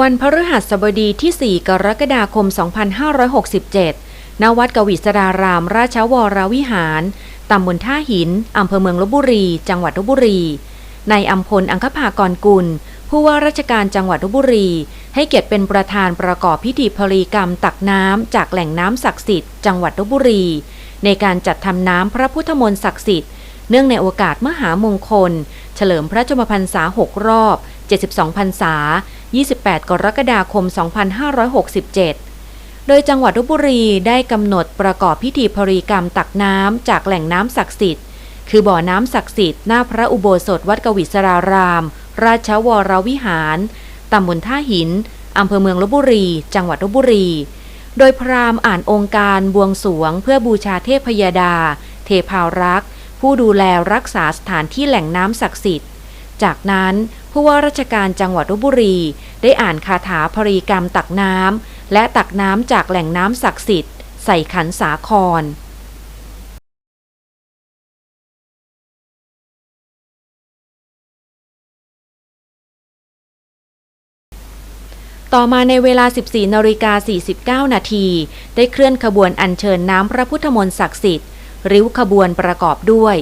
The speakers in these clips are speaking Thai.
วันพฤหัสบดีที่ 4 กรกฎาคม 2567 ณ วัดกวิศราราม ราชวรวิหาร ตำบลท่าหิน อำเภอเมืองลบบุรี จังหวัดลบบุรี ในอัมพล อังคภากรกุล ผู้ว่าราชการจังหวัดลบบุรี ให้เกียรติเป็นประธานประกอบพิธีพลีกรรมตักน้ำจากแหล่งน้ำศักดิ์สิทธิ์ จังหวัดลบบุรี ในการจัดทำน้ำพระพุทธมนต์ศักดิ์สิทธิ์ เนื่องในโอกาสมหามงคล เฉลิมพระชนมพรรษา 6 รอบ 72 พรรษา 28 กรกฎาคม 2567 โดยจังหวัดลบบุรีได้กำหนดประกอบพิธีพรีกรรมตักน้ำจากแหล่งน้ำศักดิ์สิทธิ์ คือบ่อน้ำศักดิ์สิทธิ์หน้าพระอุโบสถวัดกวิศราราม ราชวรวิหารตำบลท่าหินอำเภอเมืองลบบุรี จังหวัดลบบุรี โดยพราหมณ์อ่านองค์การบวงสรวง เพื่อบูชาเทพยดา เทพารักษ์ผู้ดูแลรักษาสถานที่แหล่งน้ำศักดิ์สิทธิ์ จากนั้น ผู้ว่าราชการจังหวัดลบบุรี ได้อ่านคาถาพรีกรรมตักน้ำและตักน้ำจากแหล่งน้ำศักดิ์สิทธิ์ใส่ขันสาครต่อมาในเวลา 14นาฬิกา49 นาที ได้เคลื่อนขบวนอัญเชิญน้ำพระพุทธมนต์ศักดิ์สิทธิ์ ริ้วขบวนประกอบด้วย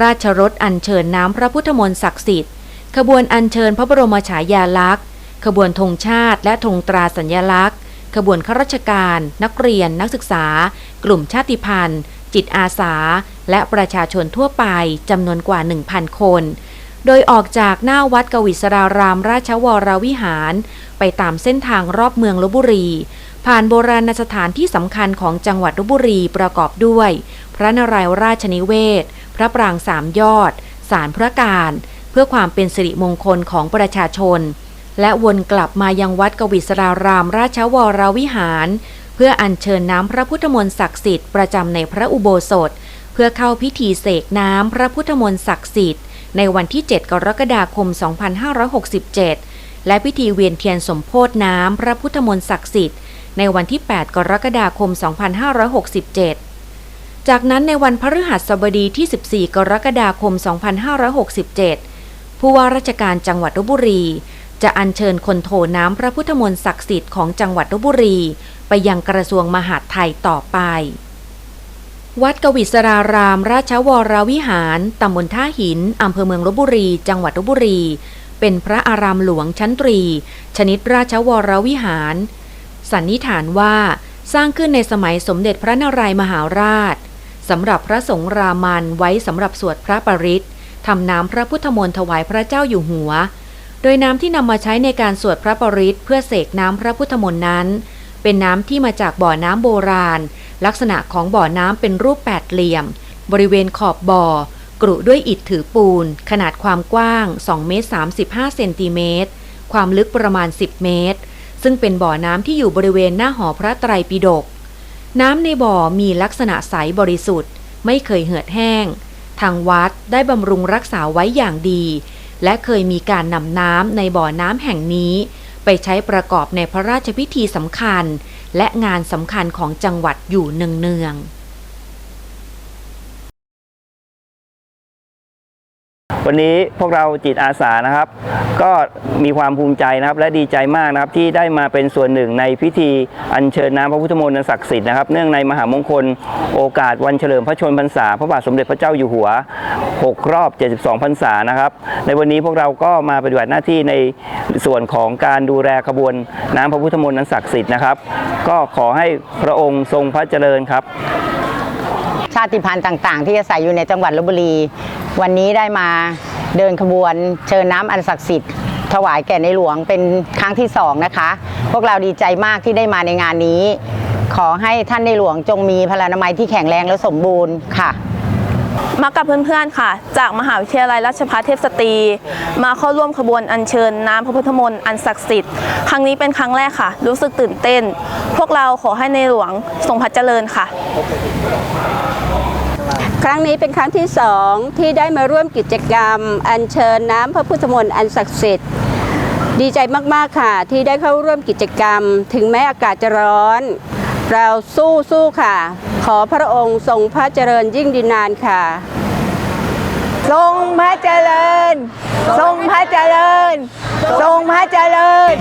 ราชรถอัญเชิญน้ำพระพุทธมนต์ศักดิ์สิทธิ์ ขบวนอัญเชิญพระบรมฉายาลักษณ์ ขบวนธงชาติและธงตราสัญลักษณ์ ขบวนข้าราชการ นักเรียน นักศึกษา กลุ่มชาติพันธุ์ จิตอาสา และประชาชนทั่วไปจำนวนกว่า 1,000 คน โดยออกจากหน้าวัดกวิศรารามราชวรวิหาร ไปตามเส้นทางรอบเมืองลบบุรี ผ่านโบราณสถานที่สำคัญของจังหวัดลบบุรีประกอบด้วย พระนารายณ์ราชนิเวศ พระปรางสามยอดสารพระการ เพื่อความเป็นสิริมงคลของประชาชน และวนกลับมายังวัดกวิศราราม ราชวรวิหาร เพื่ออัญเชิญน้ำพระพุทธมนต์ศักดิ์สิทธิ์ประจำในพระอุโบสถ เพื่อเข้าพิธีเสกน้ำพระพุทธมนต์ศักดิ์สิทธิ์ในวันที่ 7 กรกฎาคม 2567 และพิธีเวียนเทียนสมโพธน้ำพระพุทธมนต์ศักดิ์สิทธิ์ในวันที่ 8 กรกฎาคม 2567 จากนั้นในวันพฤหัสบดีที่ 14 กรกฎาคม 2567 ผู้ว่าราชการจังหวัดลบบุรี จะอัญเชิญคนโทน้ำพระพุทธมนต์ศักดิ์สิทธิ์ของจังหวัดลบบุรี ไปยังกระทรวงมหาดไทยต่อไป วัดกวิศราราม ราชวรวิหารตำบลท่าหินอำเภอเมืองลบบุรี จังหวัดลบบุรี เป็นพระอารามหลวงชั้นตรี ชนิดราชวรวิหาร สันนิษฐานว่าสร้างขึ้นในสมัยสมเด็จพระนารายมหาราชสำหรับพระสงฆ์รามันไว้สำหรับสวดพระปริตร ทำน้ำพระพุทธมนต์ถวายพระเจ้าอยู่หัว โดยน้ำที่นำมาใช้ในการสวดพระปริตเพื่อเสกน้ำพระพุทธมนต์นั้น เป็นน้ำที่มาจากบ่อน้ำโบราณ ลักษณะของบ่อน้ำเป็นรูปแปดเหลี่ยม บริเวณขอบบ่อ กรุด้วยอิฐถือปูน ขนาดความกว้าง 2 เมตร 35 เซนติเมตร ความลึกประมาณ 10 เมตร ซึ่งเป็นบ่อน้ำที่อยู่บริเวณหน้าหอพระไตรปิฎกน้ำในบ่อมีลักษณะใสบริสุทธิ์ ไม่เคยเหือดแห้ง ทางวัดได้บำรุงรักษาไว้อย่างดี และเคยมีการนำน้ำในบ่อน้ำแห่งนี้ ไปใช้ประกอบในพระราชพิธีสำคัญ และงานสำคัญของจังหวัดอยู่เนืองๆ วันนี้พวกเราจิตอาสานะครับ ก็มีความภูมิใจนะครับ และดีใจมากนะครับที่ได้มาเป็นส่วนหนึ่งในพิธีอัญเชิญน้ำพระพุทธมนต์ศักดิ์สิทธิ์นะครับ เนื่องในมหามงคลโอกาสวันเฉลิมพระชนมพรรษา พระบาทสมเด็จพระเจ้าอยู่หัว 6 รอบ 72 พรรษานะครับ ในวันนี้พวกเราก็มาปฏิบัติหน้าที่ในส่วนของการดูแลขบวนน้ำพระพุทธมนต์ศักดิ์สิทธิ์นะครับ ก็ขอให้พระองค์ทรงพระเจริญครับ ชาติพันธุ์ต่าง ๆ ที่อาศัยอยู่ในจังหวัดลบบุรี วันนี้ได้มาเดินขบวน เชิญน้ำอันศักดิ์สิทธิ์ถวายแก่ในหลวงเป็นครั้งที่สองนะคะ พวกเราดีใจมากที่ได้มาในงานนี้ ขอให้ท่านในหลวงจงมีพลานามัยที่แข็งแรงและสมบูรณ์ค่ะมากับเพื่อนๆค่ะ จากมหาวิทยาลัยราชภัฏเทพสตรี มาเข้าร่วมขบวนอัญเชิญน้ำพระพุทธมนต์อันศักดิ์สิทธิ์ ครั้งนี้เป็นครั้งแรกค่ะ รู้สึกตื่นเต้น พวกเราขอให้ในหลวงทรงพระเจริญค่ะ ครั้งนี้เป็นครั้งที่สองที่ได้มาร่วมกิจกรรม อัญเชิญน้ำพระพุทธมนต์อันศักดิ์สิทธิ์ดีใจมาก ๆ ค่ะ ที่ได้เข้าร่วมกิจกรรม ถึงแม้อากาศจะร้อน เราสู้สู้ค่ะ ขอพระองค์ทรงพระเจริญยิ่งดีนานค่ะ ทรงพระเจริญ ทรงพระเจริญททรงพระเจริญ